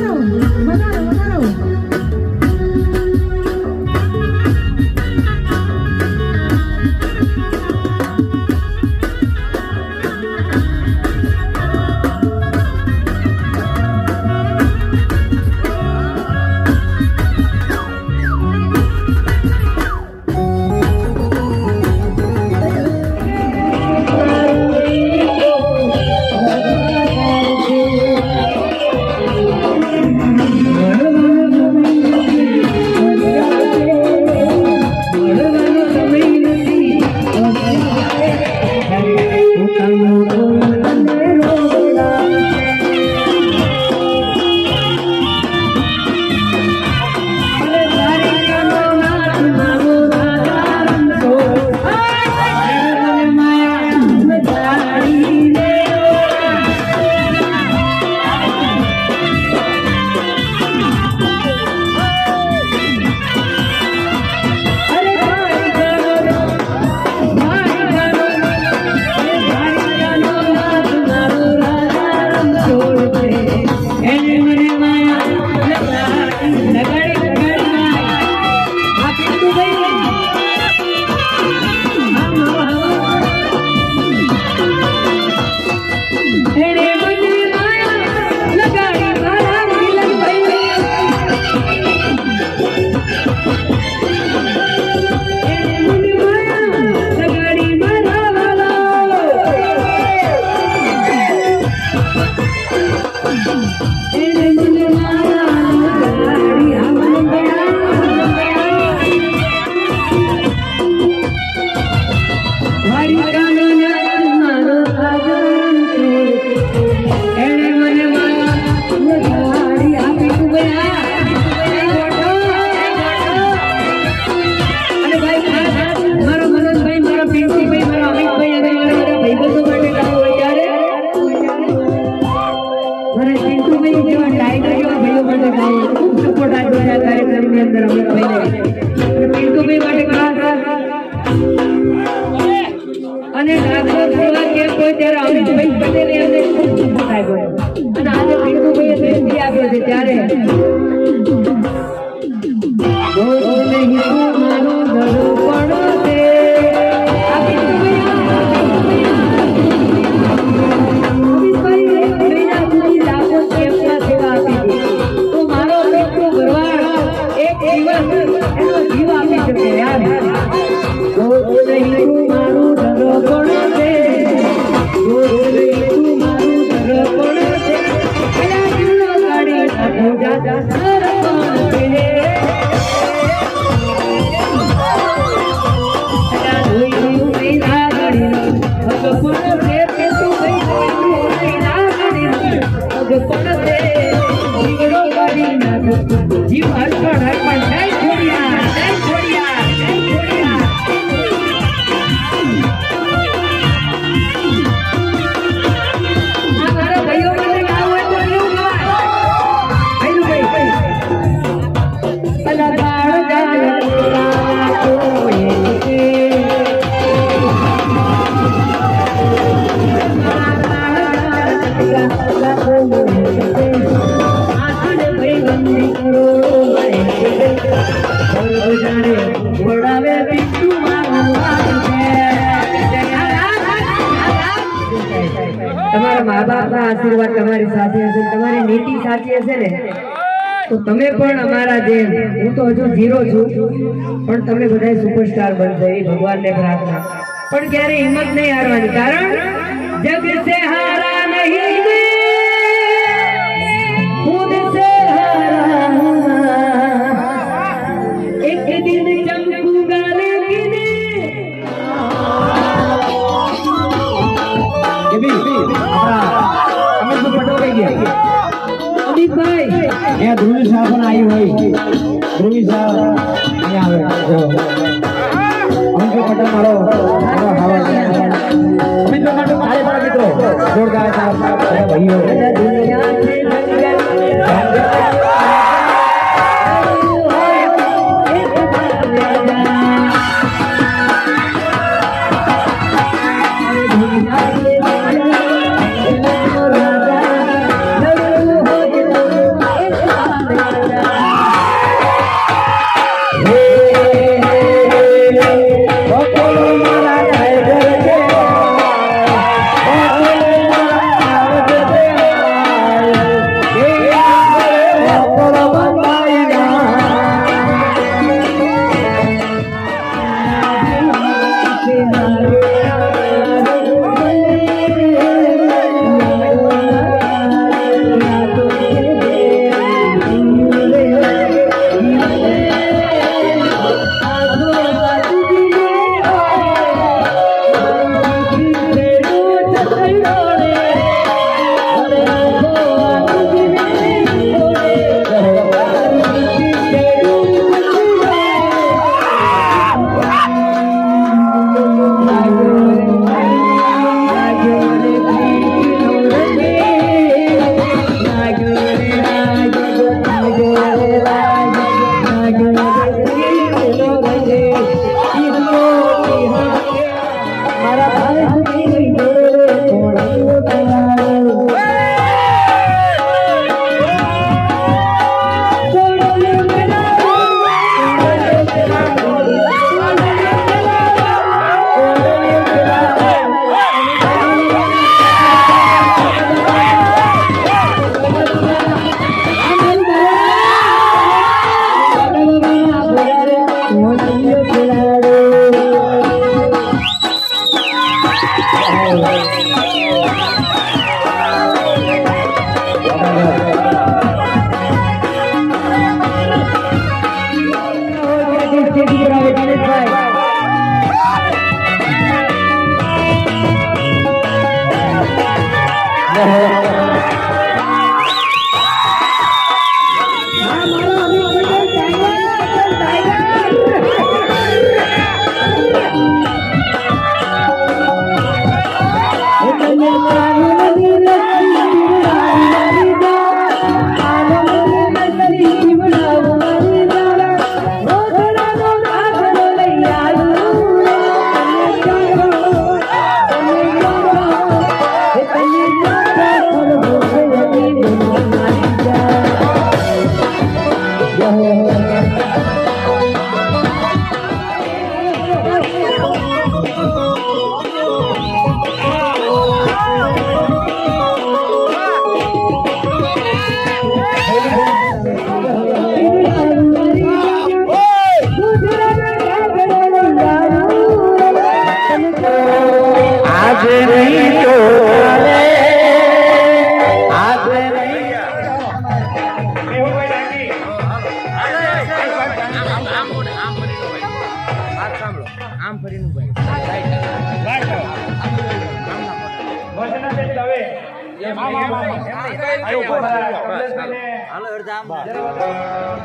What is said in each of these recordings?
だろう、馬だろう、馬だろう。ત્યારે અમિતભાઈ પટેલે એમને ખૂબ આપ્યો ત્યારે. da da da તમારી સાથે હશે તમારી નીતિ સાચી હશે ને? તો તમે પણ અમારા જે હું તો હજુ ઝીરો છું, પણ તમે બધા સુપરસ્ટાર બનશો, એ ભગવાનને પ્રાર્થના. પણ ક્યારે હિંમત નહીં હારવાની. કારણ, જગ સે હારા ધ્રુવી શાહ પણ આવી હોય. ધ્રુવી શાહ અહીંયા આવે. જો. અંકિત પટેલ મારો મારો હાવા મિત્રો જોરદાર ભાઈઓ.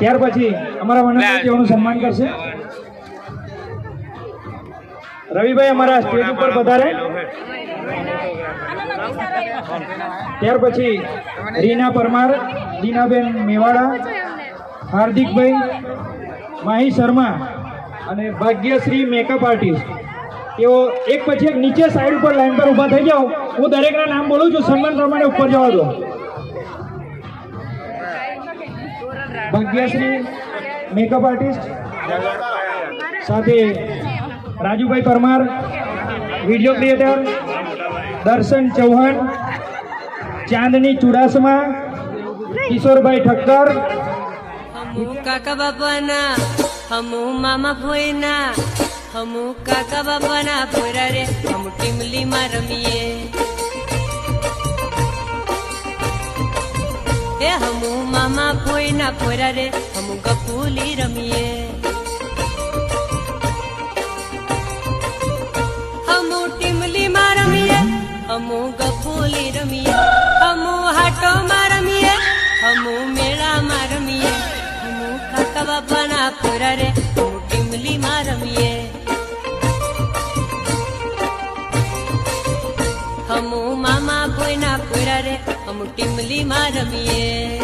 ત્યાર પછી અમારા વનસ્પતિઓનું સન્માન કરશે. રવિભાઈ અમારા સ્ટેજ ઉપર પધારે. ત્યાર પછી રીના પરમાર દીનાબેન મેવાડા હાર્દિકભાઈ માહી શર્મા અને ભાગ્યશ્રી મેકઅપ આર્ટિસ્ટ તેઓ એક પછી એક નીચે સાઈડ ઉપર લાઈન પર ઊભા થઈ જાઓ. હું દરેકના નામ બોલું છું, સન્માન પ્રમાણે ઉપર જવા દો. ભાગ્યશ્રી મેકઅપ આર્ટિસ્ટ સાથે રાજુભાઈ પરમાર વીડિયો ક્રિએટર દર્શન ચૌહાણ, ચાંદની ચુડાસમા, કિશોરભાઈ ઠક્કર. કાકા બાપાના, હમ મામા ભોયના હમુ કાકા બાપાના પોરા રે હમુ ટીમલીમાં રમીએ. એ હમુ મામા પોઈના પોરા રે હમુ ગપુલી રમીએ. હમુ ટીમલીમાં રમીએ, હમુ ગફુલી રમીએ, હમુ હાટોમાં રમીએ, હમુ હમુ ટીમલી ટીમલીમાં રમીએ